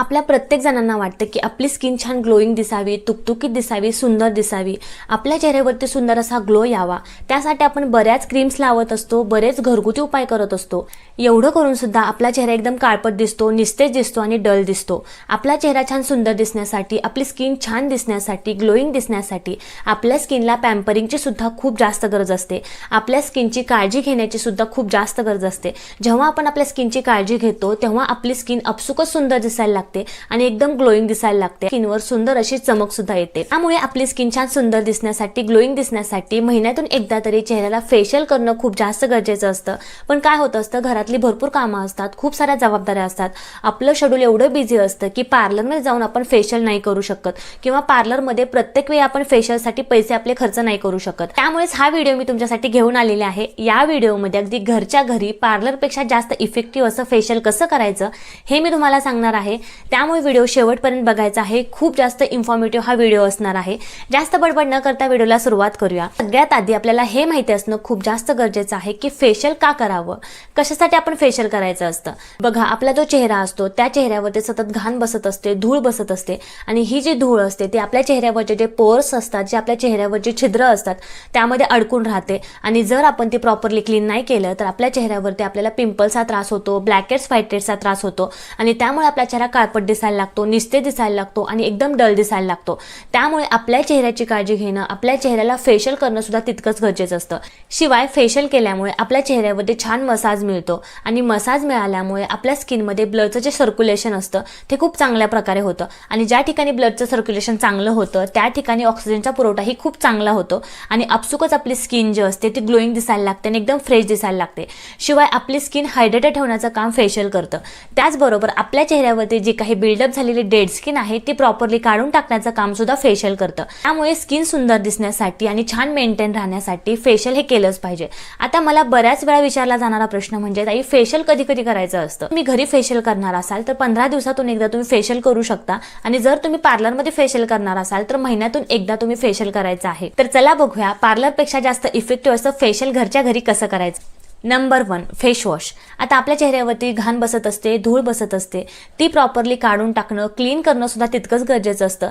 आपल्या प्रत्येक जणांना वाटतं की आपली स्किन छान ग्लोईंग दिसावी तुकतुकीत दिसावी सुंदर दिसावी. आपल्या चेहऱ्यावरती सुंदर असा ग्लो यावा. त्यासाठी आपण बऱ्याच क्रीम्स लावत असतो बरेच घरगुती उपाय करत असतो. एवढं करून सुद्धा आपला चेहरा एकदम काळपट दिसतो निस्तेज दिसतो आणि डल दिसतो. आपला चेहरा छान सुंदर दिसण्यासाठी आपली स्किन छान दिसण्यासाठी ग्लोईंग दिसण्यासाठी आपल्या स्किनला पॅम्परिंगची सुद्धा खूप जास्त गरज असते. आपल्या स्किनची काळजी घेण्याची सुद्धा खूप जास्त गरज असते. जेव्हा आपण आपल्या स्किनची काळजी घेतो तेव्हा आपली स्किन अपसुकच सुंदर दिसायला लागते. आणि एकदम ग्लोईंग दिसायला लागते. स्किनवर सुंदर अशी चमक सुद्धा येते. त्यामुळे आपली स्किन छान सुंदर दिसण्यासाठी ग्लोईंग दिसण्यासाठी महिन्यातून एकदा तरी चेहऱ्याला फेशियल करणं खूप जास्त गरजेचं असतं. पण काय होत असतं घरातली भरपूर कामं असतात खूप साऱ्या जबाबदाऱ्या असतात. आपलं शेड्यूल एवढं बिझी असतं की पार्लरमध्ये जाऊन आपण फेशियल नाही करू शकत किंवा पार्लरमध्ये प्रत्येक वेळी आपण फेशियलसाठी पैसे आपले खर्च नाही करू शकत. त्यामुळेच हा व्हिडिओ मी तुमच्यासाठी घेऊन आलेले आहे. या व्हिडिओमध्ये अगदी घरच्या घरी पार्लरपेक्षा जास्त इफेक्टिव्ह असं फेशियल कसं करायचं हे मी तुम्हाला सांगणार आहे. त्यामुळे व्हिडिओ शेवटपर्यंत बघायचा आहे. खूप जास्त इन्फॉर्मेटिव्ह हा व्हिडिओ असणार आहे. जास्त बडबड न करता व्हिडिओला सुरुवात करूया. सगळ्यात आधी आपल्याला हे माहिती असणं खूप जास्त गरजेचं आहे की फेशियल का करावं? कशासाठी आपण फेशियल करायचं असतं? बघा आपला जो चेहरा असतो त्या चेहऱ्यावरती सतत घाण बसत असते धूळ बसत असते. आणि ही जी धूळ असते ती आपल्या चेहऱ्यावरचे जे पोर्स असतात जे आपल्या चेहऱ्यावरचे छिद्र असतात त्यामध्ये अडकून राहते. आणि जर आपण ती प्रॉपरली क्लीन नाही केलं तर आपल्या चेहऱ्यावरती आपल्याला पिंपल्सचा त्रास होतो ब्लॅकेट्स फायटेट्सचा त्रास होतो. आणि त्यामुळे आपला चेहरा काळपट दिसायला लागतो निस्ते दिसायला लागतो आणि एकदम डल दिसायला लागतो. त्यामुळे आपल्या चेहऱ्याची काळजी घेणं आपल्या चेहऱ्याला फेशियल करणं सुद्धा तितकंच गरजेचं असतं. शिवाय फेशियल केल्यामुळे आपल्या चेहऱ्यावरती छान मसाज मिळतो आणि मसाज मिळाल्यामुळे आपल्या स्किनमध्ये ब्लडचं जे सर्क्युलेशन असतं ते खूप चांगल्या प्रकारे होतं. आणि ज्या ठिकाणी ब्लडचं सर्क्युलेशन चांगलं होतं त्या ठिकाणी ऑक्सिजनचा पुरवठाही खूप चांगला होतो आणि आपसुकच आपली स्किन जी असते ती ग्लोईंग दिसायला लागते आणि एकदम फ्रेश दिसायला लागते. शिवाय आपली स्किन हायड्रेटेड ठेवण्याचं काम फेशियल करतं. त्याचबरोबर आपल्या चेहऱ्यावरती जे काही बिल्डअप झालेली डेड स्किन आहे ती प्रॉपरली काढून टाकण्याचं काम सुद्धा फेशियल करतं. त्यामुळे स्किन सुंदर दिसण्यासाठी आणि छान मेंटेन राहण्यासाठी फेशियल हे केलंच पाहिजे. आता मला बऱ्याच वेळा विचारला जाणारा प्रश्न म्हणजे ताई फेशियल कधी कधी करायचं असतं? तुम्ही घरी फेशियल करणार असाल तर पंधरा दिवसातून एकदा तुम्ही फेशियल करू शकता. आणि जर तुम्ही पार्लरमध्ये फेशियल करणार असाल तर महिन्यातून एकदा तुम्ही फेशियल करायचं आहे. तर चला बघूया पार्लरपेक्षा जास्त इफेक्टिव्ह असं फेशियल घरच्या घरी कसं करायचं? नंबर वन फेस वॉश आता आपल्या चेहऱ्यावरती घाण बसत असते धूळ बसत असते. ती प्रॉपरली काढून टाकणं क्लीन करणं सुद्धा तितकंच गरजेचं असतं.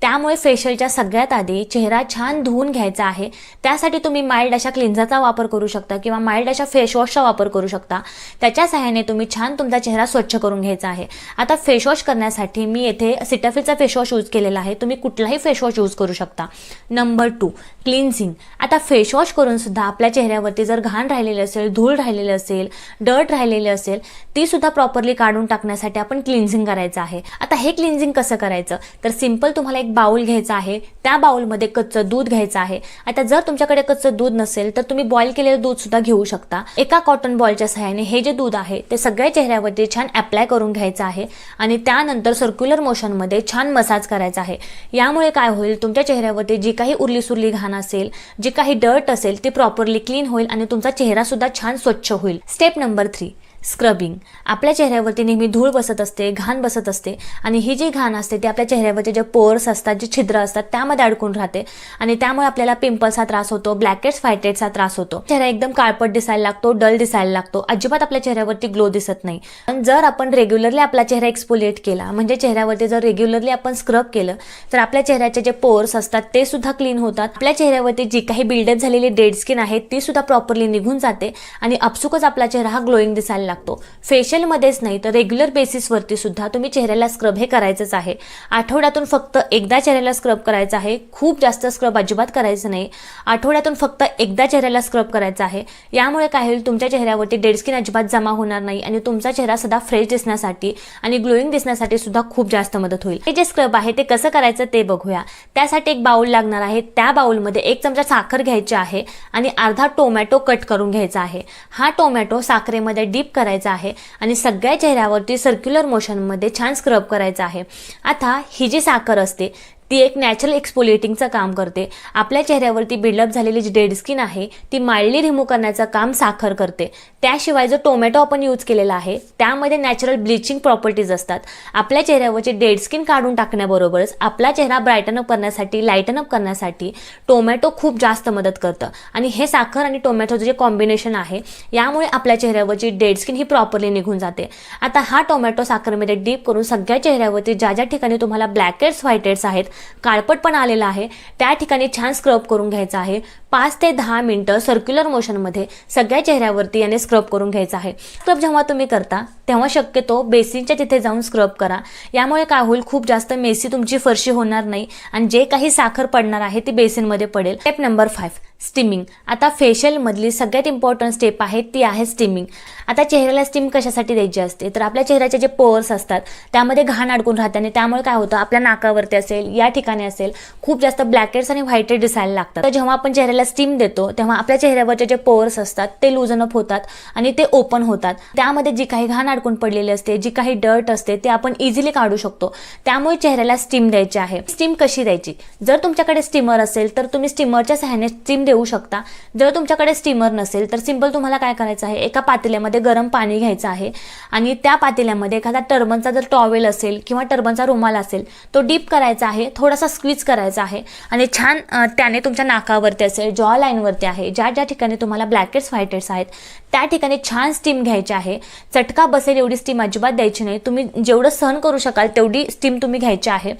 त्यामुळे फेशियलच्या सगळ्यात आधी चेहरा छान धुवून घ्यायचा आहे. त्यासाठी तुम्ही माइल्ड अशा क्लिन्झरचा वापर करू शकता किंवा माइल्ड अशा फेशवॉशचा वापर करू शकता. त्याच्या सहाय्याने तुम्ही छान तुमचा चेहरा स्वच्छ करून घ्यायचा आहे. आता फेशवॉश करण्यासाठी मी येथे सिटाफिलचा फेशवॉश यूज केलेला आहे. तुम्ही कुठलाही फेशवॉश यूज करू शकता. नंबर टू क्लिन्झिंग आता फेशवॉश करून सुद्धा आपल्या चेहऱ्यावरती जर घाण राहिलेली असेल धूळ राहिलेली असेल डर्ट राहिलेली असेल ती सुद्धा प्रॉपरली काढून टाकण्यासाठी आपण क्लिन्झिंग करायचं आहे. आता हे क्लिन्झिंग कसं करायचं? तर सिंपल तुम्हाला एक बाउल घ्यायचा आहे. त्या बाउलमध्ये कच्चं दूध घ्यायचं आहे. आता जर तुमच्याकडे कच्चं दूध नसेल तर तुम्ही बॉईल केलेलं दूध सुद्धा घेऊ शकता. एका कॉटन बॉलच्या सहाय्याने हे जे दूध आहे ते सगळ्या चेहऱ्यावरती छान अप्लाय करून घ्यायचं आहे. आणि त्यानंतर सर्क्युलर मोशनमध्ये छान मसाज करायचा आहे. यामुळे काय होईल? तुमच्या चेहऱ्यावरती जी काही उरली सुरली घाण असेल जी काही डर्ट असेल ती प्रॉपरली क्लीन होईल आणि तुमचा चेहरा सुद्धा छान स्वच्छ होईल. स्टेप नंबर थ्री स्क्रबिंग आपल्या चेहऱ्यावरती नेहमी धूळ बसत असते घाण बसत असते आणि ही जी घाण असते ती आपल्या चेहऱ्यावरचे जे पोर्स असतात जे छिद्र असतात त्यामध्ये अडकून राहते आणि त्यामुळे आपल्याला पिंपल्सचा त्रास होतो ब्लॅकेट्स फायटेटचा त्रास होतो. चेहरा एकदम काळपट दिसायला लागतो डल दिसायला लागतो अजिबात आपल्या चेहऱ्यावरती ग्लो दिसत नाही. पण जर आपण रेग्युलरली आपला चेहरा एक्सपोलिएट केला म्हणजे चेहऱ्यावरती जर रेग्युलरली आपण स्क्रब केलं तर आपल्या चेहऱ्याचे जे पोर्स असतात ते सुद्धा क्लीन होतात. आपल्या चेहऱ्यावरती जी काही बिल्डअप झालेली डेड स्किन आहे ती सुद्धा प्रॉपरली निघून जाते आणि अपसुकच आपला चेहरा हा ग्लोईंग दिसायला लागतो. फेशियलमध्येच नाही तर रेग्युलर बेसिसवरती सुद्धा तुम्ही चेहऱ्याला स्क्रब हे करायचंच आहे. आठवड्यातून फक्त एकदा चेहऱ्याला स्क्रब करायचं आहे. खूप जास्त स्क्रब अजिबात करायचं नाही. आठवड्यातून फक्त एकदा चेहऱ्याला स्क्रब करायचं आहे. यामुळे काय होईल तुमच्या चेहऱ्यावरती डेड स्किन अजिबात जमा होणार नाही आणि तुमचा चेहरा सदा फ्रेश दिसण्यासाठी आणि ग्लोईंग दिसण्यासाठी सुद्धा खूप जास्त मदत होईल. हे जे स्क्रब आहे ते कसं करायचं ते बघूया. त्यासाठी एक बाउल लागणार आहे. त्या बाउलमध्ये एक चमचा साखर घ्यायची आहे आणि अर्धा टोमॅटो कट करून घ्यायचा आहे. हा टोमॅटो साखरेमध्ये डीप करायचा आहे आणि सगळ्या चेहऱ्यावरती सर्क्युलर मोशनमध्ये छान स्क्रब करायचं आहे. आता ही जी साखर असते ती एक नॅचरल एक्सपोलेटिंगचं काम करते. आपल्या चेहऱ्यावरती बिल्डअप झालेली जी डेड स्किन आहे ती माइल्डली रिमूव्ह करण्याचं काम साखर करते. त्याशिवाय जो टोमॅटो आपण यूज केलेला आहे त्यामध्ये नॅचरल ब्लिचिंग प्रॉपर्टीज असतात. आपल्या चेहऱ्यावरची डेड स्किन काढून टाकण्याबरोबरच आपला चेहरा ब्राईटन अप करण्यासाठी लाईटन अप करण्यासाठी टोमॅटो खूप जास्त मदत करतं. आणि हे साखर आणि टोमॅटोचं जे कॉम्बिनेशन आहे यामुळे आपल्या चेहऱ्यावरची डेड स्किन ही प्रॉपरली निघून जाते. आता हा टोमॅटो साखरमध्ये डीप करून सगळ्या चेहऱ्यावरती ज्या ज्या ठिकाणी तुम्हाला ब्लॅक हेड्स व्हाईट हेड्स आहेत काळपट पण आलेला आहे. त्या ठिकाणी छान स्क्रब करून घ्यायचा आहे. पाच ते दहा मिनटं सर्क्युलर मोशनमध्ये सगळ्या चेहऱ्यावरती याने स्क्रब करून घ्यायचा आहे. स्क्रब जेव्हा तुम्ही करता तेव्हा शक्यतो बेसिनच्या तिथे जाऊन स्क्रब करा. यामुळे काय होईल? खूप जास्त मेसी तुमची फरशी होणार नाही आणि जे काही साखर पडणार आहे ती बेसिनमध्ये पडेल. Step number five steaming. आता फेशियलमधली सगळ्यात इम्पॉर्टंट स्टेप आहे ती आहे स्टीमिंग. आता चेहऱ्याला स्टीम कशासाठी द्यायची असते? तर आपल्या चेहऱ्याचे जे पोअर्स असतात त्यामध्ये घाण अडकून राहते आणि त्यामुळे काय होतं? आपल्या नाकावरती असेल या ठिकाणी असेल खूप जास्त ब्लॅकेट्स आणि व्हाईटेड दिसायला लागतात. तर जेव्हा आपण चेहऱ्याला स्टीम देतो तेव्हा आपल्या चेहऱ्यावरचे जे पोअर्स असतात ते लूजन अप होतात आणि ते ओपन होतात. त्यामध्ये जी काही घाण अडकून पडलेली असते जी काही डर्ट असते ते आपण इझिली काढू शकतो. त्यामुळे चेहऱ्याला स्टीम द्यायची आहे. स्टीम कशी द्यायची? जर तुमच्याकडे स्टीमर असेल तर तुम्ही स्टीमरच्या सहाय्याने स्टीम देऊ शकता. जर तुमच्याकडे स्टीमर नसेल तर सिंपल तुम्हाला काय करायचं आहे? एका पातेल्यामध्ये गरम पाणी घ्यायचं आहे आणि त्या पातेल्यामध्ये एखादा टर्बनचा जर टॉवेल असेल किंवा टर्बनचा रुमाल असेल तो डीप करायचा आहे थोडासा स्क्वीज करायचा आहे आणि छान त्याने तुमच्या नाकावरती असेल जॉ लाईनवरती आहे ज्या ज्या ठिकाणी तुम्हाला ब्लॅकेट्स व्हाईटेट्स आहेत त्या ठिकाणी छान स्टीम घ्यायची आहे. चटका बसेल एवढी स्टीम अजिबात द्यायची नाही. तुम्ही जेवढं सहन करू शकाल तेवढी स्टीम तुम्ही घ्यायची आहे.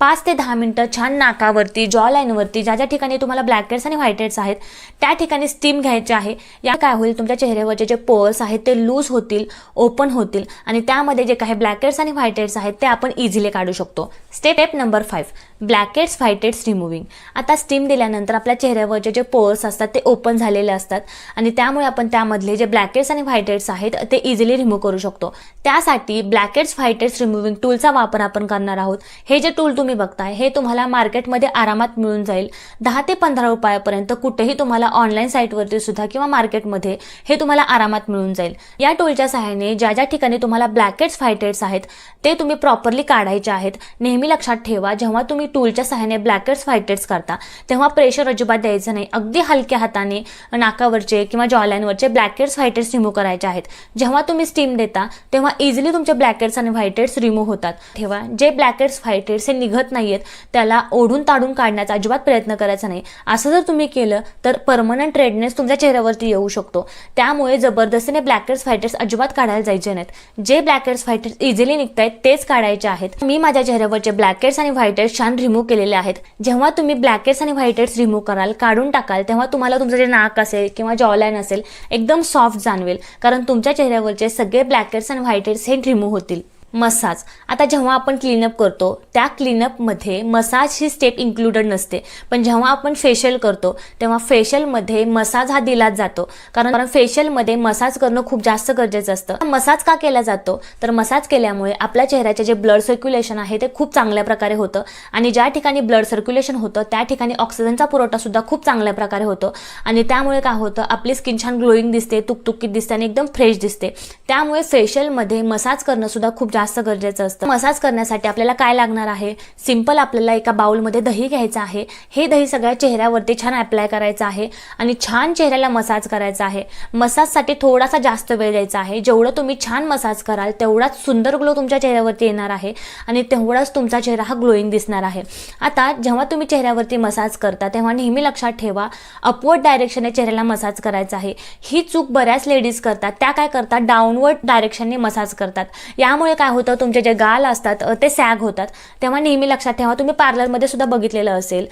पाच ते दहा मिनटं छान नाकावरती जॉ लाईनवरती ज्या ज्या ठिकाणी तुम्हाला ब्लॅकेट्स आणि व्हाईटेट्स आहेत त्या ठिकाणी स्टीम घ्यायचे आहे. या काय होईल तुमच्या चेहऱ्यावरचे जे पोअर्स आहेत ते लूज होतील ओपन होतील आणि त्यामध्ये जे काही ब्लॅकेट्स आणि व्हाईटेट्स आहेत ते आपण इझिली काढू शकतो. Step number five blackheads whiteheads removing आता स्टीम दिल्यानंतर आपल्या चेहऱ्यावरचे जे पोअर्स असतात ते ओपन झालेले असतात. आणि त्यामुळे आपण त्यामधले जे ब्लॅकेट्स आणि व्हायटेड्स आहेत ते इझिली रिमूव्ह करू शकतो. त्यासाठी ब्लॅकेट्स व्हाईटेट्स रिमूव्हिंग टूलचा वापर आपण करणार आहोत. हे जे टूल तुम्ही बघताय हे तुम्हाला मार्केटमध्ये आरामात मिळून जाईल. दहा ते पंधरा रुपयापर्यंत कुठेही तुम्हाला ऑनलाईन साईटवरती सुद्धा किंवा मार्केटमध्ये हे तुम्हाला आरामात मिळून जाईल. या टूलच्या सहाय्याने ज्या ज्या ठिकाणी तुम्हाला ब्लॅकेट्स व्हायटेड्स आहेत ते तुम्ही प्रॉपरली काढायचे आहेत. नेहमी लक्षात ठेवा जेव्हा तुम्ही टूलच्या सहाय्याने ब्लॅकेट्स व्हाईटेट्स करता तेव्हा प्रेशर अजिबात द्यायचं नाही. अगदी हलक्या हाताने नाकावरचे किंवा जॉलाईनवरचे ब्लॅकेट्स व्हायटेट्स रिमूव्ह करायचे आहेत. जेव्हा तुम्ही स्टीम देता तेव्हा इझिली तुमचे ब्लॅकेट्स आणि व्हायटेट्स रिमूव्ह होतात. ठेवा जे ब्लॅकेट्स व्हायटेट्स हे निघत नाहीयेत त्याला ओढून ताडून काढण्याचा अजिबात प्रयत्न करायचा नाही. असं जर तुम्ही केलं तर परमनंट रेडनेस तुमच्या चेहऱ्यावरती येऊ शकतो. त्यामुळे जबरदस्तीने ब्लॅकेट्स व्हायटेट्स अजिबात काढायला जायचे नाहीत. जे ब्लॅकेट्स व्हाईटेट्स इझिली निघत आहेत तेच काढायचे आहेत. मी माझ्या चेहऱ्यावरचे ब्लॅकेट्स आणि व्हाईटेट्स छान रिमूव्ह केलेले आहेत. जेव्हा तुम्ही ब्लॅकेट्स आणि व्हाईटेट्स रिमूव्ह कराल काढून टाकाल तेव्हा तुम्हाला तुमचं जे नाक असेल किंवा जॉलाईन असेल एकदम सॉफ्ट जाणवेल. कारण तुमच्या चेहऱ्यावरचे सगळे ब्लॅकेट्स आणि व्हाईटेट्स हे रिमूव्ह होतील. मसाज. आता जेव्हा आपण क्लीनअप करतो त्या क्लीनअपमध्ये मसाज ही स्टेप इन्क्लुडेड नसते. पण जेव्हा आपण फेशियल करतो तेव्हा फेशियलमध्ये मसाज हा दिलाच जातो. कारण कारण फेशियलमध्ये मसाज करणं खूप जास्त गरजेचं असतं. मसाज का केला जातो? तर मसाज केल्यामुळे आपल्या चेहऱ्याचे जे ब्लड सर्क्युलेशन आहे ते खूप चांगल्या प्रकारे होतं. आणि ज्या ठिकाणी ब्लड सर्क्युलेशन होतं त्या ठिकाणी ऑक्सिजनचा पुरवठा सुद्धा खूप चांगल्या प्रकारे होतो. आणि त्यामुळे काय होतं? आपली स्किन छान ग्लोईंग दिसते तुकतुकीत दिसते आणि एकदम फ्रेश दिसते. त्यामुळे फेशियलमध्ये मसाज करणं सुद्धा खूप जास्त गरजेचं असतं. मसाज करण्यासाठी आपल्याला काय लागणार आहे? सिंपल आपल्याला एका बाउलमध्ये दही घ्यायचं आहे. हे दही सगळ्या चेहऱ्यावरती छान अप्लाय करायचं आहे आणि छान चेहऱ्याला मसाज करायचा आहे. मसाजसाठी थोडासा जास्त वेळ द्यायचा आहे. जेवढं तुम्ही छान मसाज कराल तेवढाच सुंदर ग्लो तुमच्या चेहऱ्यावरती येणार आहे आणि तेवढाच तुमचा चेहरा हा ग्लोईंग दिसणार आहे. आता जेव्हा तुम्ही चेहऱ्यावरती मसाज करता तेव्हा नेहमी लक्षात ठेवा अपवर्ड डायरेक्शनने चेहऱ्याला मसाज करायचा आहे. ही चूक बऱ्याच लेडीज करतात. त्या काय करतात? डाऊनवर्ड डायरेक्शनने मसाज करतात. यामुळे काय होतं तुमचे जे गाल असतात ते सॅग होतात. तेव्हा नेहमी लक्षात ठेवा तुम्ही पार्लरमध्ये सुद्धा बघितलेलं असेल.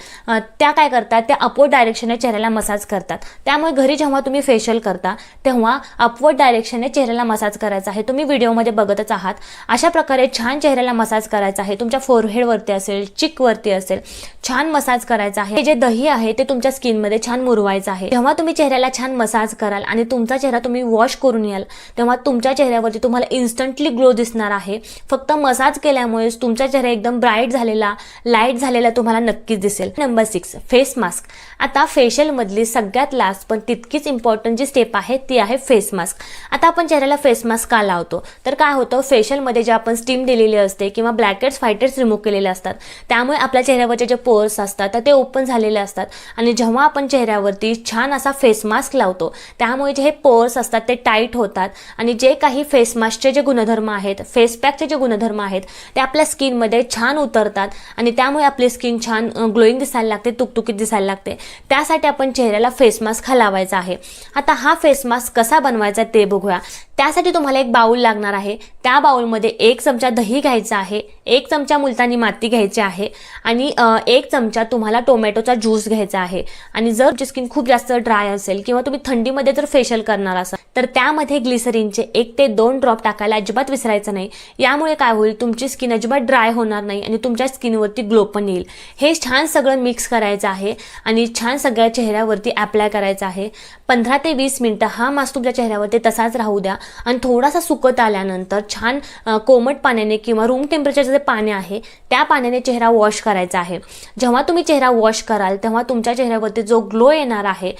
त्या काय करतात त्या अपवर्ड डायरेक्शनने चेहऱ्याला मसाज करतात. त्यामुळे घरी जेव्हा तुम्ही फेशियल करता तेव्हा अपवर्ड डायरेक्शनने चेहऱ्याला मसाज करायचा आहे. तुम्ही व्हिडिओमध्ये बघतच आहात. अशा प्रकारे छान चेहऱ्याला मसाज करायचा आहे. तुमच्या फोरहेडवरती असेल चिकवरती असेल छान मसाज करायचा आहे. हे जे दही आहे ते तुमच्या स्किनमध्ये छान मुरवायचं आहे. जेव्हा तुम्ही चेहऱ्याला छान मसाज कराल आणि तुमचा चेहरा तुम्ही वॉश करून याल तेव्हा तुमच्या चेहऱ्यावरती तुम्हाला इन्स्टंटली ग्लो दिसणार आहे. आहे. फक्त मसाज केल्यामुळेच तुमचा चेहरा एकदम ब्राईट झालेला लाइट झालेला तुम्हाला नक्कीच दिसेल. नंबर सिक्स फेस मास्क आता फेशियलमधली सगळ्यात लास्ट पण तितकीच इम्पॉर्टंट जी स्टेप आहे ती आहे फेस मास्क आता आपण चेहऱ्याला फेस मास्क का लावतो? तर काय होतं? फेशियलमध्ये जे आपण स्टीम दिलेली असते किंवा ब्लॅकेट्स फायटेट्स रिमूव्ह केलेले असतात त्यामुळे आपल्या चेहऱ्यावरचे जे पोर्स असतात तर ते ओपन झालेले असतात. आणि जेव्हा आपण चेहऱ्यावरती छान असा फेस मास्क लावतो त्यामुळे जे हे पोर्स असतात ते टाईट होतात. आणि जे काही फेस मास्कचे जे गुणधर्म आहेत फेस फेसपॅकचे जे गुणधर्म आहेत ते आपल्या स्किनमध्ये छान उतरतात आणि त्यामुळे आपली स्किन छान ग्लोईंग दिसायला लागते तुकतुकीत दिसायला लागते. त्यासाठी आपण चेहऱ्याला फेस मास्क हा लावायचा आहे. आता हा फेस मास्क कसा बनवायचा ते बघूया. त्यासाठी तुम्हाला एक बाऊल लागणार आहे. त्या बाऊलमध्ये एक चमचा दही घ्यायचा आहे एक चमचा मुलतानी माती घ्यायची आहे आणि एक चमचा तुम्हाला टोमॅटोचा ज्यूस घ्यायचा आहे. आणि जर तुमची स्किन खूप जास्त ड्राय असेल किंवा तुम्ही थंडीमध्ये जर फेशियल करणार असाल तर त्यामध्ये ग्लिसरीनचे एक ते दोन ड्रॉप टाकायला अजिबात विसरायचं नाही. यामुळे काय होईल तुमची स्किन अजिबात ड्राय होणार नाही आणि तुमच्या स्किनवरती ग्लो पण येईल. हे छान सगळं मिक्स करायचं आहे आणि छान सगळ्या चेहऱ्यावरती अप्लाय करायचं आहे. पंधरा ते वीस मिनटं हा मास्क तुमच्या चेहऱ्यावरती तसाच राहू द्या. आणि थोडासा सुकत आल्यानंतर छान कोमट पाण्याने किंवा रूम टेम्परेचरचं जे पाणी आहे त्या पाण्याने चेहरा वॉश करायचा आहे. जेव्हा तुम्ही चेहरा वॉश कराल तेव्हा तुमच्या चेहऱ्यावरती जो ग्लो येणार आहे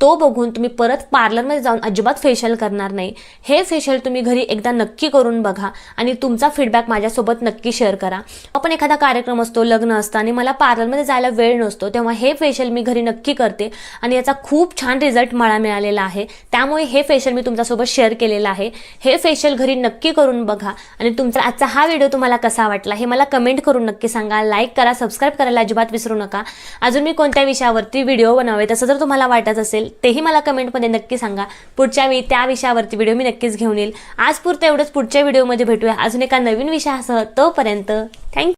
तो बघून तुम्ही परत पार्लरमध्ये जाऊन अजिबात फेशियल करणार नाही. हे फेशियल तुम्ही घरी एकदा नक्की करून बघा आणि तुमचा फीडबॅक माझ्यासोबत नक्की शेअर करा. आपण एखादा कार्यक्रम असतो लग्न असतं आणि मला पार्लरमध्ये जायला वेळ नसतो तेव्हा हे फेशियल मी घरी नक्की करते आणि याचा खूप छान रिझल्ट मला मिळालेला आहे. त्यामुळे हे फेशियल मी तुमच्यासोबत शेअर केलेलं आहे. हे फेशियल घरी नक्की करून बघा आणि तुमचा आजचा हा व्हिडिओ तुम्हाला कसा वाटला हे मला कमेंट करून नक्की सांगा. लाईक करा सबस्क्राईब करायला अजिबात विसरू नका. अजून मी कोणत्या विषयावरती व्हिडिओ बनवावे तसं जर तुम्हाला वाटत असेल तेही मला कमेंटमध्ये नक्की सांगा. पुढच्या वेळी त्या विषयावरती व्हिडिओ मी नक्कीच घेऊन येईल. आज पुरतं एवढंच. पुढच्या व्हिडिओमध्ये भेटूया. अजून एका नवीन विषयासह तोपर्यंत थँक्यू